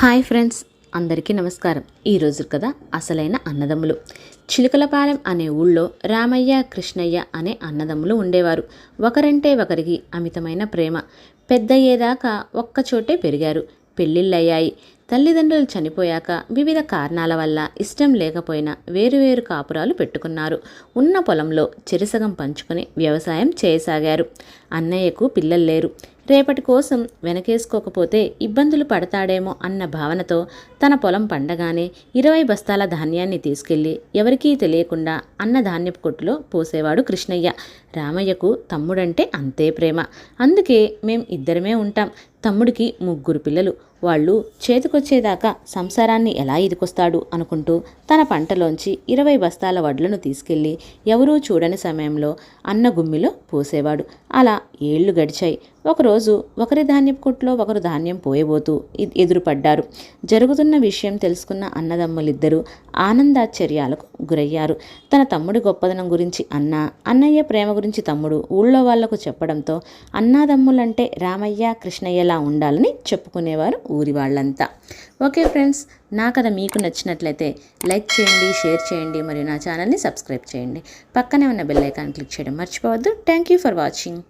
Hi friends అందరికీ నమస్కారం. ఈరోజు కథ అసలైన అన్నదమ్ములు. చిలుకలపాలెం అనే ఊళ్ళో రామయ్య కృష్ణయ్య అనే అన్నదమ్ములు ఉండేవారు. ఒకరంటే ఒకరికి అమితమైన ప్రేమ. పెద్దయ్యేదాకా ఒక్కచోటే పెరిగారు. పెళ్ళిళ్ళయ్యాయి. తల్లిదండ్రులు చనిపోయాక వివిధ కారణాల వల్ల ఇష్టం లేకపోయినా వేరువేరు కాపురాలు పెట్టుకున్నారు. ఉన్న పొలంలో చెరిసగం పంచుకొని వ్యవసాయం చేయసాగారు. అన్నయ్యకు పిల్లలు లేరు. రేపటి కోసం వెనకేసుకోకపోతే ఇబ్బందులు పడతాడేమో అన్న భావనతో తన పొలం పండగానే ఇరవై బస్తాల ధాన్యాన్ని తీసుకెళ్ళి ఎవరికీ తెలియకుండా అన్న ధాన్యపు కొట్టులో పోసేవాడు కృష్ణయ్య. రామయ్యకు తమ్ముడంటే అంతే ప్రేమ. అందుకే మేం ఇద్దరమే ఉంటాం. తమ్ముడికి ముగ్గురు పిల్లలు. వాళ్ళు చేతికొచ్చేదాకా సంసారాన్ని ఎలా ఇదికొస్తాడు అనుకుంటూ తన పంటలోంచి ఇరవై బస్తాల వడ్లను తీసుకెళ్ళి ఎవరూ చూడని సమయంలో అన్న గుమ్మిలో పోసేవాడు. అలా ఏళ్ళు గడిచాయి. ఒకరోజు ఒకరి ధాన్యపు కొట్లో ఒకరు ధాన్యం పోయబోతూ ఎదురుపడ్డారు. జరుగుతున్న విషయం తెలుసుకున్న అన్నదమ్ములిద్దరూ ఆనందాశ్చర్యాలకు గురయ్యారు. తన తమ్ముడి గొప్పదనం గురించి అన్న అన్నయ్య ప్రేమ గురించి తమ్ముడు ఊళ్ళో వాళ్ళకు చెప్పడంతో అన్నాదమ్ములంటే రామయ్య కృష్ణయ్యలా ఉండాలని చెప్పుకునేవారు ఊరి వాళ్ళంతా. ఓకే ఫ్రెండ్స్ నా కథ మీకు నచ్చినట్లయితే లైక్ చేయండి షేర్ చేయండి మరియు నా ఛానల్ని సబ్స్క్రైబ్ చేయండి. పక్కనే ఉన్న బెల్ ఐకాన్ క్లిక్ చేయడం మర్చిపోవద్దు. Thank you for watching.